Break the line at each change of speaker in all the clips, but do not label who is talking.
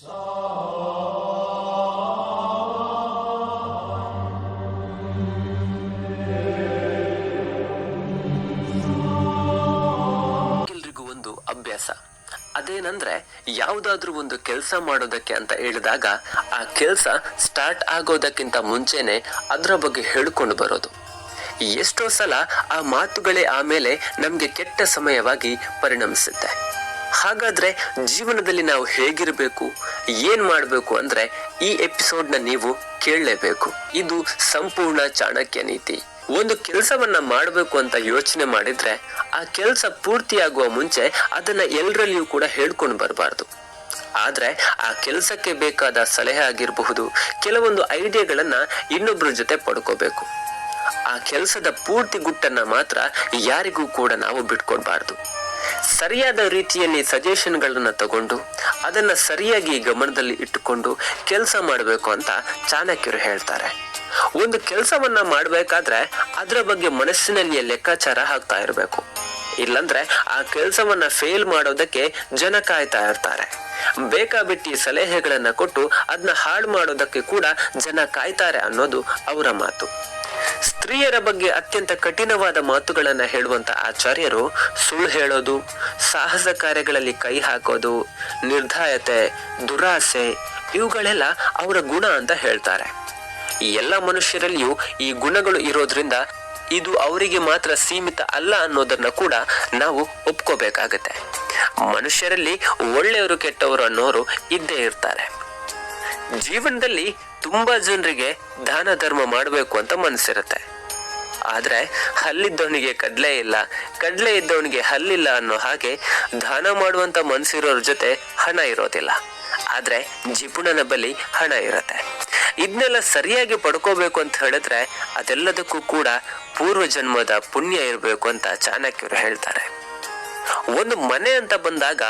ಎಲ್ರಿಗೂ ಒಂದು ಅಭ್ಯಾಸ. ಅದೇನಂದ್ರೆ ಯಾವುದಾದ್ರೂ ಒಂದು ಕೆಲಸ ಮಾಡೋದಕ್ಕೆ ಅಂತ ಹೇಳಿದಾಗ ಆ ಕೆಲಸ ಸ್ಟಾರ್ಟ್ ಆಗೋದಕ್ಕಿಂತ ಮುಂಚೆನೆ ಅದರ ಬಗ್ಗೆ ಹೇಳ್ಕೊಂಡು ಬರೋದು. ಎಷ್ಟೋ ಸಲ ಆ ಮಾತುಗಳೇ ಆಮೇಲೆ ನಮ್ಗೆ ಕೆಟ್ಟ ಸಮಯವಾಗಿ ಪರಿಣಮಿಸುತ್ತೆ. ಹಾಗಾದ್ರೆ ಜೀವನದಲ್ಲಿ ನಾವು ಹೇಗಿರಬೇಕು, ಏನ್ ಮಾಡಬೇಕು ಅಂದ್ರೆ ಈ ಎಪಿಸೋಡ್ನ ನೀವು ಕೇಳಲೇಬೇಕು. ಇದು ಸಂಪೂರ್ಣ ಚಾಣಕ್ಯ ನೀತಿ. ಒಂದು ಕೆಲಸವನ್ನ ಮಾಡಬೇಕು ಅಂತ ಯೋಚನೆ ಮಾಡಿದ್ರೆ, ಆ ಕೆಲಸ ಪೂರ್ತಿಯಾಗುವ ಮುಂಚೆ ಅದನ್ನ ಎಲ್ಲರಲ್ಲಿಯೂ ಕೂಡ ಹೇಳ್ಕೊಂಡು ಬರಬಾರ್ದು. ಆದ್ರೆ ಆ ಕೆಲಸಕ್ಕೆ ಬೇಕಾದ ಸಲಹೆ ಆಗಿರಬಹುದು, ಕೆಲವೊಂದು ಐಡಿಯಾಗಳನ್ನ ಇನ್ನೊಬ್ಬರ ಜೊತೆ ಪಡ್ಕೋಬೇಕು. ಆ ಕೆಲಸದ ಪೂರ್ತಿ ಗುಟ್ಟನ್ನ ಮಾತ್ರ ಯಾರಿಗೂ ಕೂಡ ನಾವು ಬಿಟ್ಕೊಡ್ಬಾರ್ದು. ಸರಿಯಾದ ರೀತಿಯಲ್ಲಿ ಸಜೆಷನ್ಗಳನ್ನ ತಗೊಂಡು, ಅದನ್ನ ಸರಿಯಾಗಿ ಗಮನದಲ್ಲಿ ಇಟ್ಟುಕೊಂಡು ಕೆಲಸ ಮಾಡಬೇಕು ಅಂತ ಚಾಣಕ್ಯರು ಹೇಳ್ತಾರೆ. ಒಂದು ಕೆಲಸವನ್ನ ಮಾಡಬೇಕಾದ್ರೆ ಅದರ ಬಗ್ಗೆ ಮನಸ್ಸಿನಲ್ಲಿ ಲೆಕ್ಕಾಚಾರ ಹಾಕ್ತಾ ಇರಬೇಕು. ಇಲ್ಲಂದ್ರೆ ಆ ಕೆಲಸವನ್ನ ಫೇಲ್ ಮಾಡೋದಕ್ಕೆ ಜನ ಕಾಯ್ತಾ ಇರ್ತಾರೆ. ಬೇಕಾಬಿಟ್ಟಿ ಸಲಹೆಗಳನ್ನ ಕೊಟ್ಟು ಅದನ್ನ ಹಾಳು ಮಾಡೋದಕ್ಕೆ ಕೂಡ ಜನ ಕಾಯ್ತಾರೆ ಅನ್ನೋದು ಅವರ ಮಾತು. ಸ್ತ್ರೀಯರ ಬಗ್ಗೆ ಅತ್ಯಂತ ಕಠಿಣವಾದ ಮಾತುಗಳನ್ನ ಹೇಳುವಂತ ಆಚಾರ್ಯರು ಸುಳ್ಳು ಹೇಳೋದು, ಸಾಹಸ ಕಾರ್ಯಗಳಲ್ಲಿ ಕೈ ಹಾಕೋದು, ನಿರ್ಧಾಯತೆ, ದುರಾಸೆ, ಇವುಗಳೆಲ್ಲ ಅವರ ಗುಣ ಅಂತ ಹೇಳ್ತಾರೆ. ಈ ಎಲ್ಲ ಮನುಷ್ಯರಲ್ಲಿಯೂ ಈ ಗುಣಗಳು ಇರೋದ್ರಿಂದ ಇದು ಅವರಿಗೆ ಮಾತ್ರ ಸೀಮಿತ ಅಲ್ಲ ಅನ್ನೋದನ್ನ ಕೂಡ ನಾವು ಒಪ್ಕೋಬೇಕಾಗತ್ತೆ. ಮನುಷ್ಯರಲ್ಲಿ ಒಳ್ಳೆಯವರು ಕೆಟ್ಟವರು ಅನ್ನೋರು ಇದ್ದೇ ಇರ್ತಾರೆ. ಜೀವನದಲ್ಲಿ ತುಂಬಾ ಜನರಿಗೆ ದಾನ ಧರ್ಮ ಮಾಡಬೇಕು ಅಂತ ಮನಸ್ಸಿರುತ್ತೆ. ಆದ್ರೆ ಹಲ್ಲಿದ್ದವನಿಗೆ ಕಡ್ಲೆ ಇಲ್ಲ, ಕಡ್ಲೆ ಇದ್ದವನಿಗೆ ಹಲ್ಲಿಲ್ಲ ಅನ್ನೋ ಹಾಗೆ ದಾನ ಮಾಡುವಂತ ಮನಸ್ಸಿರೋರ ಜೊತೆ ಹಣ ಇರೋದಿಲ್ಲ. ಆದ್ರೆ ಜಿಪುಣನ ಬಲಿ ಹಣ ಇರುತ್ತೆ. ಇದನ್ನೆಲ್ಲ ಸರಿಯಾಗಿ ಪಡ್ಕೋಬೇಕು ಅಂತ ಹೇಳಿದ್ರೆ ಅದೆಲ್ಲದಕ್ಕೂ ಕೂಡ ಪೂರ್ವ ಜನ್ಮದ ಪುಣ್ಯ ಇರಬೇಕು ಅಂತ ಚಾಣಕ್ಯರು ಹೇಳ್ತಾರೆ. ಒಂದು ಮನೆ ಅಂತ ಬಂದಾಗ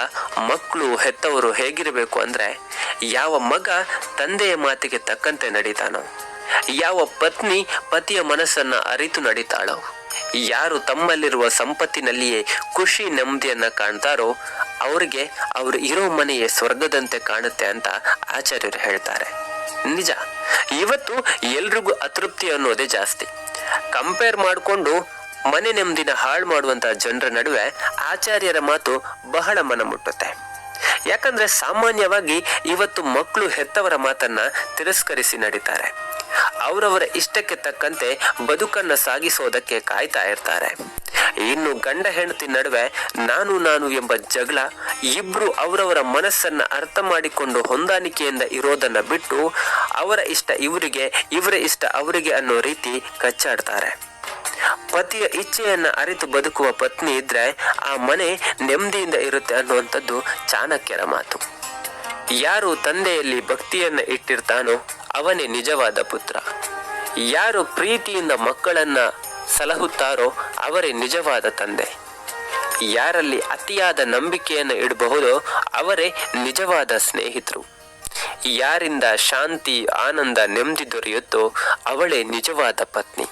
ಮಕ್ಕಳು ಹೆತ್ತವರು ಹೇಗಿರಬೇಕು ಅಂದ್ರೆ ಯಾವ ಮಗ ತಂದೆಯ ಮಾತಿಗೆ ತಕ್ಕಂತೆ ನಡೀತಾನೋ. ಯಾವ ಪತ್ನಿ ಪತಿಯ ಮನಸ್ಸನ್ನ ಅರಿತು ನಡೀತಾಳೋ, ಯಾರು ತಮ್ಮಲ್ಲಿರುವ ಸಂಪತ್ತಿನಲ್ಲಿಯೇ ಖುಷಿ ನೆಮ್ಮದಿಯನ್ನ ಕಾಣ್ತಾರೋ, ಅವರಿಗೆ ಅವರು ಇರೋ ಮನೆಯೇ ಸ್ವರ್ಗದಂತೆ ಕಾಣುತ್ತೆ ಅಂತ ಆಚಾರ್ಯರು ಹೇಳ್ತಾರೆ. ನಿಜ, ಇವತ್ತು ಎಲ್ರಿಗೂ ಅತೃಪ್ತಿ ಅನ್ನೋದೇ ಜಾಸ್ತಿ. ಕಂಪೇರ್ ಮಾಡಿಕೊಂಡು ಮನೆ ನೆಮ್ಮದಿನ ಹಾಳು ಮಾಡುವಂತ ಜನರ ನಡುವೆ ಆಚಾರ್ಯರ ಮಾತು ಬಹಳ ಮನ ಮುಟ್ಟುತ್ತೆ. ಯಾಕಂದ್ರೆ ಸಾಮಾನ್ಯವಾಗಿ ಇವತ್ತು ಮಕ್ಕಳು ಹೆತ್ತವರ ಮಾತನ್ನ ತಿರಸ್ಕರಿಸಿ ನಡೀತಾರೆ. ಅವರವರ ಇಷ್ಟಕ್ಕೆ ತಕ್ಕಂತೆ ಬದುಕನ್ನ ಸಾಗಿಸೋದಕ್ಕೆ ಕಾಯ್ತಾ ಇರ್ತಾರೆ. ಇನ್ನು ಗಂಡ ಹೆಂಡತಿ ನಡುವೆ ನಾನು ನಾನು ಎಂಬ ಜಗಳ, ಇಬ್ರು ಅವರವರ ಮನಸ್ಸನ್ನ ಅರ್ಥ ಮಾಡಿಕೊಂಡು ಹೊಂದಾಣಿಕೆಯಿಂದ ಇರೋದನ್ನ ಬಿಟ್ಟು ಅವರ ಇಷ್ಟ ಇವರಿಗೆ, ಇವರ ಇಷ್ಟ ಅವರಿಗೆ ಅನ್ನೋ ರೀತಿ ಕಚ್ಚಾಡ್ತಾರೆ. ಪತಿಯ ಇಚ್ಛೆಯನ್ನ ಅರಿತು ಬದುಕುವ ಪತ್ನಿ ಇದ್ರೆ ಆ ಮನೆ ನೆಮ್ಮದಿಯಿಂದ ಇರುತ್ತೆ ಅನ್ನುವಂಥದ್ದು ಚಾಣಕ್ಯರ ಮಾತು. ಯಾರು ತಂದೆಯಲ್ಲಿ ಭಕ್ತಿಯನ್ನ ಇಟ್ಟಿರ್ತಾನೋ ಅವನೇ ನಿಜವಾದ ಪುತ್ರ. ಯಾರು ಪ್ರೀತಿಯಿಂದ ಮಕ್ಕಳನ್ನ ಸಲಹುತ್ತಾರೋ ಅವರೇ ನಿಜವಾದ ತಂದೆ. ಯಾರಲ್ಲಿ ಅತಿಯಾದ ನಂಬಿಕೆಯನ್ನು ಇಡಬಹುದೋ ಅವರೇ ನಿಜವಾದ ಸ್ನೇಹಿತರು. ಯಾರಿಂದ ಶಾಂತಿ, ಆನಂದ, ನೆಮ್ಮದಿ ದೊರೆಯುತ್ತೋ ಅವಳೇ ನಿಜವಾದ ಪತ್ನಿ.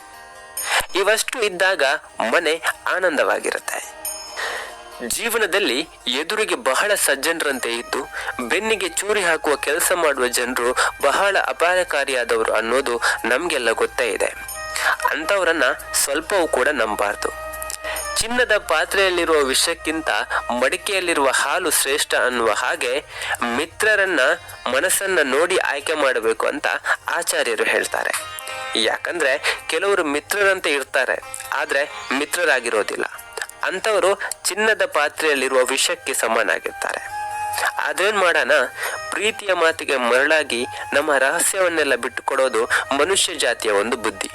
ಇವಷ್ಟು ಇದ್ದಾಗ ಮನೆ ಆನಂದವಾಗಿರುತ್ತೆ. ಜೀವನದಲ್ಲಿ ಎದುರಿಗೆ ಬಹಳ ಸಜ್ಜನರಂತೆ ಇದ್ದು, ಬೆನ್ನಿಗೆ ಚೂರಿ ಹಾಕುವ ಕೆಲಸ ಮಾಡುವ ಜನರು ಬಹಳ ಅಪಾಯಕಾರಿಯಾದವರು ಅನ್ನೋದು ನಮಗೆಲ್ಲ ಗೊತ್ತೇ ಇದೆ. ಅಂಥವರನ್ನ ಸ್ವಲ್ಪವೂ ಕೂಡ ನಂಬಾರ್ದು ಚಿನ್ನದ ಪಾತ್ರೆಯಲ್ಲಿರುವ ವಿಷಕ್ಕಿಂತ ಮಡಿಕೆಯಲ್ಲಿರುವ ಹಾಲು ಶ್ರೇಷ್ಠ ಅನ್ನುವ ಹಾಗೆ ಮಿತ್ರರನ್ನ ಮನಸ್ಸನ್ನ ನೋಡಿ ಆಯ್ಕೆ ಮಾಡಬೇಕು ಅಂತ ಆಚಾರ್ಯರು ಹೇಳ್ತಾರೆ. ಯಾಕಂದ್ರೆ ಕೆಲವರು ಮಿತ್ರರಂತೆ ಇರ್ತಾರೆ, ಆದ್ರೆ ಮಿತ್ರರಾಗಿರೋದಿಲ್ಲ. ಅಂಥವರು ಚಿನ್ನದ ಪಾತ್ರೆಯಲ್ಲಿರುವ ವಿಷಕ್ಕೆ ಸಮನಾಗಿರ್ತಾರೆ. ಅದೇನ್ ಮಾಡೋಣ? ಪ್ರೀತಿಯ ಮಾತಿಗೆ ಮರಳಾಗಿ ನಮ್ಮ ರಹಸ್ಯವನ್ನೆಲ್ಲ ಬಿಟ್ಟುಕೊಡೋದು ಮನುಷ್ಯ ಜಾತಿಯ ಒಂದು ಬುದ್ಧಿ.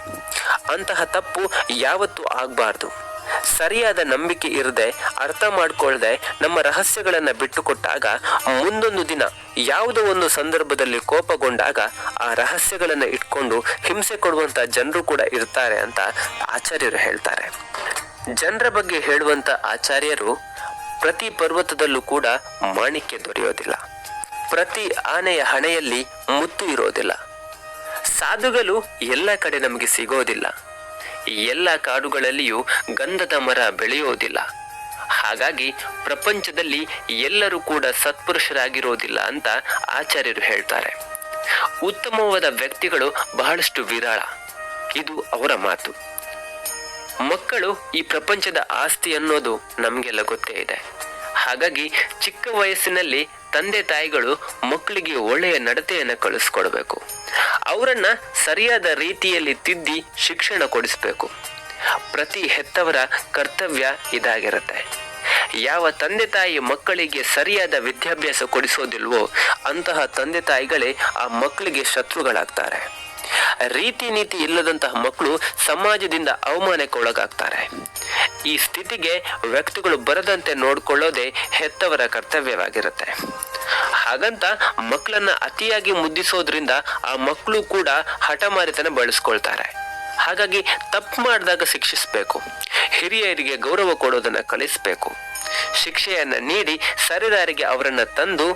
ಅಂತಹ ತಪ್ಪು ಯಾವತ್ತೂ ಆಗ್ಬಾರ್ದು. ಸರಿಯಾದ ನಂಬಿಕೆ ಇರದೆ, ಅರ್ಥ ಮಾಡ್ಕೊಳ್ದೆ ನಮ್ಮ ರಹಸ್ಯಗಳನ್ನ ಬಿಟ್ಟುಕೊಟ್ಟಾಗ ಮುಂದೊಂದು ದಿನ ಯಾವುದೋ ಒಂದು ಸಂದರ್ಭದಲ್ಲಿ ಕೋಪಗೊಂಡಾಗ ಆ ರಹಸ್ಯಗಳನ್ನ ಇಟ್ಕೊಂಡು ಹಿಂಸೆ ಕೊಡುವಂತ ಜನರು ಕೂಡ ಇರ್ತಾರೆ ಅಂತ ಆಚಾರ್ಯರು ಹೇಳ್ತಾರೆ. ಜನರ ಬಗ್ಗೆ ಹೇಳುವಂತ ಆಚಾರ್ಯರು ಪ್ರತಿ ಪರ್ವತದಲ್ಲೂ ಕೂಡ ಮಾಣಿಕ್ಯ ದೊರೆಯೋದಿಲ್ಲ. ಪ್ರತಿ ಆನೆಯ ಹಣೆಯಲ್ಲಿ ಮುತ್ತು ಇರೋದಿಲ್ಲ. ಸಾಧುಗಳು ಎಲ್ಲ ಕಡೆ ನಮಗೆ ಸಿಗೋದಿಲ್ಲ. ಎಲ್ಲ ಕಾಡುಗಳಲ್ಲಿಯೂ ಗಂಧದ ಮರ ಬೆಳೆಯೋದಿಲ್ಲ. ಹಾಗಾಗಿ ಪ್ರಪಂಚದಲ್ಲಿ ಎಲ್ಲರೂ ಕೂಡ ಸತ್ಪುರುಷರಾಗಿರೋದಿಲ್ಲ ಅಂತ ಆಚಾರ್ಯರು ಹೇಳ್ತಾರೆ. ಉತ್ತಮವಾದ ವ್ಯಕ್ತಿಗಳು ಬಹಳಷ್ಟು ವಿರಳ. ಇದು ಅವರ ಮಾತು. ಮಕ್ಕಳು ಈ ಪ್ರಪಂಚದ ಆಸ್ತಿ ಅನ್ನೋದು ನಮಗೆಲ್ಲ ಗೊತ್ತೇ ಇದೆ. ಹಾಗಾಗಿ ಚಿಕ್ಕ ವಯಸ್ಸಿನಲ್ಲಿ ತಂದೆ ತಾಯಿಗಳು ಮಕ್ಕಳಿಗೆ ಒಳ್ಳೆಯ ನಡತೆಯನ್ನು ಕಳಿಸ್ಕೊಡ್ಬೇಕು. ಅವರನ್ನ ಸರಿಯಾದ ರೀತಿಯಲ್ಲಿ ತಿದ್ದಿ ಶಿಕ್ಷಣ ಕೊಡಿಸ್ಬೇಕು. ಪ್ರತಿ ಹೆತ್ತವರ ಕರ್ತವ್ಯ ಇದಾಗಿರುತ್ತೆ. ಯಾವ ತಂದೆ ತಾಯಿ ಮಕ್ಕಳಿಗೆ ಸರಿಯಾದ ವಿದ್ಯಾಭ್ಯಾಸ ಕೊಡಿಸೋದಿಲ್ವೋ ಅಂತಹ ತಂದೆ ತಾಯಿಗಳೇ ಆ ಮಕ್ಕಳಿಗೆ ಶತ್ರುಗಳಾಗ್ತಾರೆ. ರೀತಿ ನೀತಿ ಇಲ್ಲದಂತಹ ಮಕ್ಕಳು ಸಮಾಜದಿಂದ ಅವಮಾನಕ್ಕೆ ಒಳಗಾಗ್ತಾರೆ. ಈ ಸ್ಥಿತಿಗೆ ವ್ಯಕ್ತಿಗಳು ಬರದಂತೆ ನೋಡ್ಕೊಳ್ಳೋದೇ ಹೆತ್ತವರ ಕರ್ತವ್ಯವಾಗಿರುತ್ತೆ. ಹಾಗಂತ ಮಕ್ಕಳನ್ನ ಅತಿಯಾಗಿ ಮುದ್ದಿಸೋದ್ರಿಂದ ಆ ಮಕ್ಕಳು ಕೂಡ ಹಠಮಾರಿತನ ಬಳಸ್ಕೊಳ್ತಾರೆ. ಹಾಗಾಗಿ ತಪ್ಪು ಮಾಡಿದಾಗ ಶಿಕ್ಷಿಸಬೇಕು. ಹಿರಿಯರಿಗೆ ಗೌರವ ಕೊಡೋದನ್ನ ಕಲಿಸಬೇಕು. ಶಿಕ್ಷೆಯನ್ನ ನೀಡಿ ಸರಿದಾರಿಗೆ ಅವರನ್ನ ತಂದು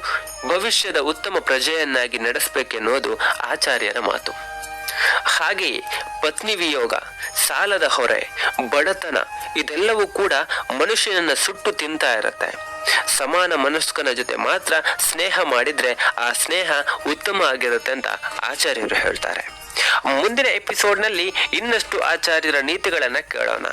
ಭವಿಷ್ಯದ ಉತ್ತಮ ಪ್ರಜೆಯನ್ನಾಗಿ ನಡೆಸಬೇಕೆನ್ನುವುದು ಆಚಾರ್ಯರ ಮಾತು. ಹಾಗೆಯೇ ಪತ್ನಿ ವಿಯೋಗ, ಸಾಲದ ಹೊರೆ, ಬಡತನ ಇದೆಲ್ಲವೂ ಕೂಡ ಮನುಷ್ಯನನ್ನ ಸುಟ್ಟು ತಿಂತಾ ಇರುತ್ತೆ. ಸಮಾನ ಮನಸ್ಕನ ಜೊತೆ ಮಾತ್ರ ಸ್ನೇಹ ಮಾಡಿದ್ರೆ ಆ ಸ್ನೇಹ ಉತ್ತಮ ಆಗಿರುತ್ತೆ ಅಂತ ಆಚಾರ್ಯರು ಹೇಳ್ತಾರೆ. ಮುಂದಿನ ಎಪಿಸೋಡ್ನಲ್ಲಿ ಇನ್ನಷ್ಟು ಆಚಾರ್ಯರ ನೀತಿಗಳನ್ನ ಕೇಳೋಣ.